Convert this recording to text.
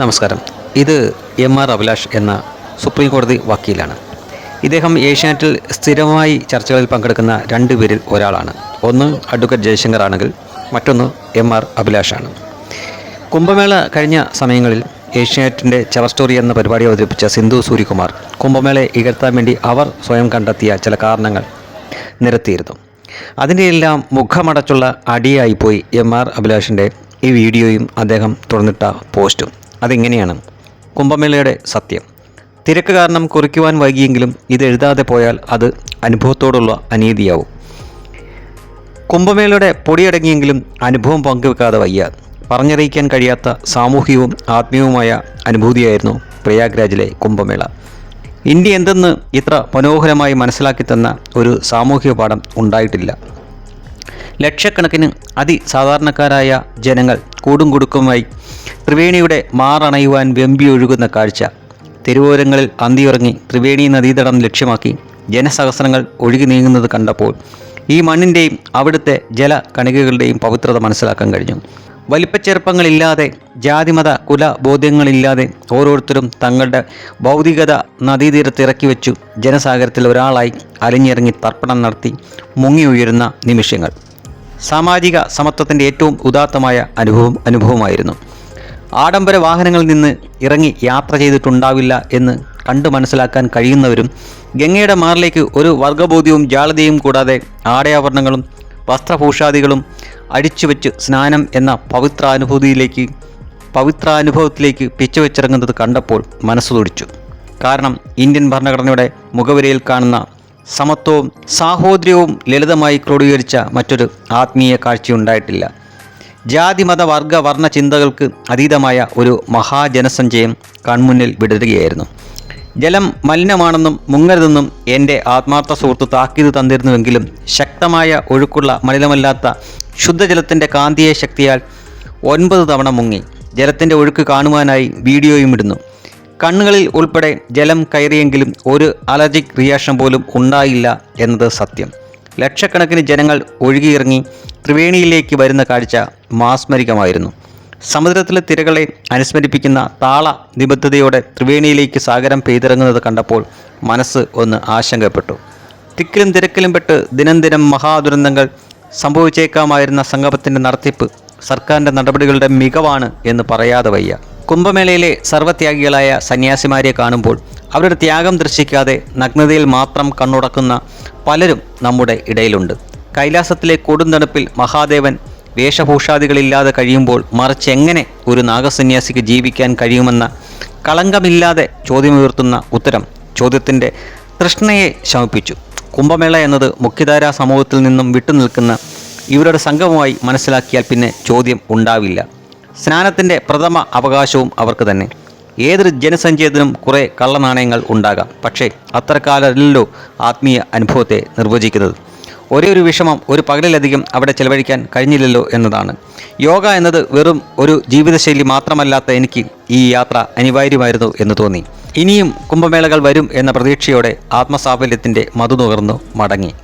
നമസ്കാരം. ഇത് M R Abhilash എന്ന സുപ്രീം കോടതി വക്കീലാണ്. ഇദ്ദേഹം ഏഷ്യാനെറ്റിൽ സ്ഥിരമായി ചർച്ചകളിൽ പങ്കെടുക്കുന്ന രണ്ട് പേരിൽ ഒരാളാണ്. ഒന്ന് അഡ്വക്കേറ്റ് ജയശങ്കർ ആണെങ്കിൽ മറ്റൊന്ന് എം ആർ അഭിലാഷാണ് കുംഭമേള കഴിഞ്ഞ സമയങ്ങളിൽ ഏഷ്യാനെറ്റിന്റെ ചവർ സ്റ്റോറി എന്ന പരിപാടി അവതരിപ്പിച്ച സിന്ധു സൂര്യകുമാർ കുംഭമേളയെ ഇകഴ്ത്താൻ വേണ്ടി അവർ സ്വയം കണ്ടെത്തിയ ചില കാരണങ്ങൾ നിരത്തിയിരുന്നു. അതിന്റെ എല്ലാം മുഖമടച്ചുള്ള അടിയായിപ്പോയി എം ആർ അഭിലാഷിന്റെ ഈ വീഡിയോയും അദ്ദേഹം തുറന്നിട്ട പോസ്റ്റും. അതിങ്ങനെയാണ്. കുംഭമേളയുടെ സത്യം. തിരക്ക് കാരണം കുറിക്കുവാൻ വൈകിയെങ്കിലും ഇത് എഴുതാതെ പോയാൽ അത് അനുഭവത്തോടുള്ള അനീതിയാവും. കുംഭമേളയുടെ പൊടിയടങ്ങിയെങ്കിലും അനുഭവം പങ്കുവെക്കാതെ വയ്യ. പറഞ്ഞറിയിക്കാൻ കഴിയാത്ത സാമൂഹികവും ആത്മീയവുമായ അനുഭൂതിയായിരുന്നു പ്രയാഗ്രാജിലെ കുംഭമേള. ഇന്ത്യ എന്തെന്ന് ഇത്ര മനോഹരമായി മനസ്സിലാക്കി തന്ന ഒരു സാമൂഹിക പാഠം ഉണ്ടായിട്ടില്ല. ലക്ഷക്കണക്കിന് അതിസാധാരണക്കാരായ ജനങ്ങൾ കൂടും കുടുക്കുമായി ത്രിവേണിയുടെ മാറണയുവാൻ വെമ്പി ഒഴുകുന്ന കാഴ്ച. തെരുവോരങ്ങളിൽ അന്തിയുറങ്ങി ത്രിവേണി നദീതടം ലക്ഷ്യമാക്കി ജനസഹസ്രങ്ങൾ ഒഴുകി നീങ്ങുന്നത് കണ്ടപ്പോൾ ഈ മണ്ണിന്റെയും അവിടുത്തെ ജല കണികകളുടെയും പവിത്രത മനസ്സിലാക്കാൻ കഴിഞ്ഞു. വലിപ്പച്ചെറുപ്പങ്ങളില്ലാതെ ജാതിമത കുല ബോധ്യങ്ങളില്ലാതെ ഓരോരുത്തരും തങ്ങളുടെ ഭൗതികത നദീതീരത്ത് ഇറക്കി വെച്ചു ജനസാഗരത്തിൽ ഒരാളായി അലിഞ്ഞിറങ്ങി തർപ്പണം നടത്തി മുങ്ങി ഉയരുന്ന നിമിഷങ്ങൾ. സാമാജിക സമത്വത്തിന്റെ ഏറ്റവും ഉദാത്തമായ അനുഭവം അനുഭവമായിരുന്നു. ആഡംബര വാഹനങ്ങളിൽ നിന്ന് ഇറങ്ങി യാത്ര ചെയ്തിട്ടുണ്ടാവില്ല എന്ന് കണ്ടു മനസ്സിലാക്കാൻ കഴിയുന്നവരും ഗംഗയുടെ മാറിലേക്ക് ഒരു വർഗബോധ്യവും ജാളതയും കൂടാതെ ആടയാഭരണങ്ങളും വസ്ത്രഭൂഷാദികളും അടിച്ചുവെച്ച് സ്നാനം എന്ന പവിത്രാനുഭൂതിയിലേക്ക് പവിത്രാനുഭവത്തിലേക്ക് പിച്ചുവെച്ചിറങ്ങുന്നത് കണ്ടപ്പോൾ മനസ്സ് തുടിച്ചു. കാരണം ഇന്ത്യൻ ഭരണഘടനയുടെ മുഖവരയിൽ കാണുന്ന സമത്വവും സാഹോദര്യവും ലളിതമായി ക്രോഡീകരിച്ച മറ്റൊരു ആത്മീയ കാഴ്ചയുണ്ടായിട്ടില്ല. ജാതി മത വർഗ വർണ ചിന്തകൾക്ക് അതീതമായ ഒരു മഹാജനസഞ്ചയം കൺമുന്നിൽ വിടരുകയായിരുന്നു. ജലം മലിനമാണെന്നും മുങ്ങരുതെന്നും എന്റെ ആത്മാർത്ഥ സുഹൃത്ത് താക്കീത് തന്നിരുന്നുവെങ്കിലും ശക്തമായ ഒഴുക്കുള്ള മലിനമല്ലാത്ത ശുദ്ധജലത്തിന്റെ കാന്തിയെ ശക്തിയാൽ ഒൻപത് തവണ മുങ്ങി. ജലത്തിന്റെ ഒഴുക്ക് കാണുവാനായി വീഡിയോയും ഇടുന്നു. കണ്ണുകളിൽ ഉൾപ്പെടെ ജലം കയറിയെങ്കിലും ഒരു അലർജിക് റിയാക്ഷൻ പോലും ഉണ്ടായില്ല എന്നത് സത്യം. ലക്ഷക്കണക്കിന് ജനങ്ങൾ ഒഴുകിയിറങ്ങി ത്രിവേണിയിലേക്ക് വരുന്ന കാഴ്ച മാസ്മരികമായിരുന്നു. സമുദ്രത്തിലെ തിരകളെ അനുസ്മരിപ്പിക്കുന്ന താള നിബദ്ധതയോടെ ത്രിവേണിയിലേക്ക് സാഗരം പെയ്തിറങ്ങുന്നത് കണ്ടപ്പോൾ മനസ്സ് ഒന്ന് ആശങ്കപ്പെട്ടു. തിക്കിലും തിരക്കിലും പെട്ട് ദിനം ദിനം മഹാദുരന്തങ്ങൾ സംഭവിച്ചേക്കാമായിരുന്ന സംഗമത്തിന്റെ നടത്തിപ്പ് സർക്കാരിന്റെ നടപടികളുടെ മികവാണ് എന്ന് പറയാതെ വയ്യ. കുംഭമേളയിലെ സർവത്യാഗികളായ സന്യാസിമാരെ കാണുമ്പോൾ അവരുടെ ത്യാഗം ദർശിക്കാതെ നഗ്നതയിൽ മാത്രം കണ്ണുടക്കുന്ന പലരും നമ്മുടെ ഇടയിലുണ്ട്. കൈലാസത്തിലെ കൊടുന്തണുപ്പിൽ മഹാദേവൻ വേഷഭൂഷാദികളില്ലാതെ കഴിയുമ്പോൾ മറിച്ച് എങ്ങനെ ഒരു നാഗസന്യാസിക്ക് ജീവിക്കാൻ കഴിയുമെന്ന കളങ്കമില്ലാതെ ചോദ്യമുയർത്തുന്ന ഉത്തരം ചോദ്യത്തിന്റെ തൃഷ്ണയെ ശമിപ്പിച്ചു. കുംഭമേള എന്നത് മുഖ്യധാരാ സമൂഹത്തിൽ നിന്നും വിട്ടുനിൽക്കുന്ന ഇവരുടെ സംഘമായി മനസ്സിലാക്കിയാൽ പിന്നെ ചോദ്യം ഉണ്ടാവില്ല. സ്നാനത്തിന്റെ പ്രഥമ അവകാശവും അവർക്ക് തന്നെ. ഏതൊരു ജനസഞ്ചയത്തിനും കുറേ കള്ളനാണയങ്ങൾ ഉണ്ടാകാം. പക്ഷേ അത്തരക്കാലല്ലോ ആത്മീയ അനുഭവത്തെ നിർവചിക്കുന്നത്. ഒരേ ഒരു വിഷമം ഒരു പകലിലധികം അവിടെ ചെലവഴിക്കാൻ കഴിഞ്ഞില്ലല്ലോ എന്നതാണ്. യോഗ എന്നത് വെറും ഒരു ജീവിതശൈലി മാത്രമല്ലാത്ത എനിക്ക് ഈ യാത്ര അനിവാര്യമായിരുന്നു എന്ന് തോന്നി. ഇനിയും കുംഭമേളകൾ വരും എന്ന പ്രതീക്ഷയോടെ ആത്മസാഫല്യത്തിന്റെ മധു നുകർന്നു മടങ്ങി.